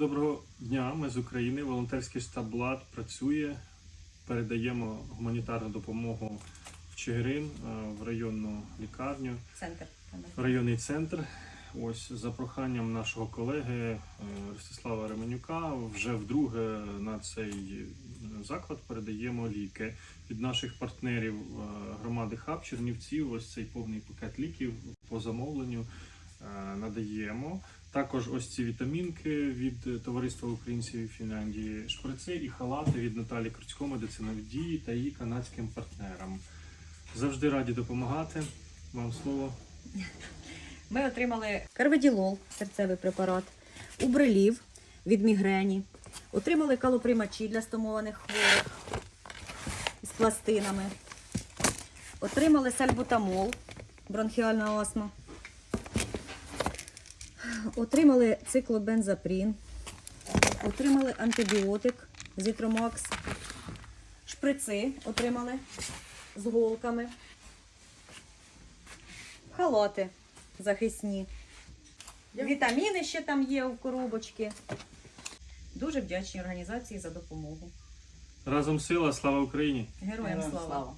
Доброго дня, ми з України. Волонтерський штаб ЛАД працює. Передаємо гуманітарну допомогу в Чигирин, е, в районну лікарню, Центр. в районний центр. Ось за проханням нашого колеги е, Ростислава Ременюка вже вдруге на цей заклад передаємо ліки від наших партнерів е, громади Хаб Чернівців. Ось цей повний пакет ліків по замовленню надаємо. Також ось ці вітамінки від е, товариства українців Фінляндії, шприци і халати від Наталі Круцько, медицинові дії та її канадським партнерам. Завжди раді допомагати. Вам слово. Ми отримали карведілол, серцевий препарат, убрилів від мігрені, отримали калоприймачі для стомованих хворих з пластинами, отримали сальбутамол, бронхіальна астма, отримали циклобензапрін, отримали антибіотик зітромакс, шприци отримали з голками. Халати захисні. Вітаміни ще там є в коробочці. Дуже вдячні організації за допомогу. Разом сила, слава Україні! Героям Героям слава! слава.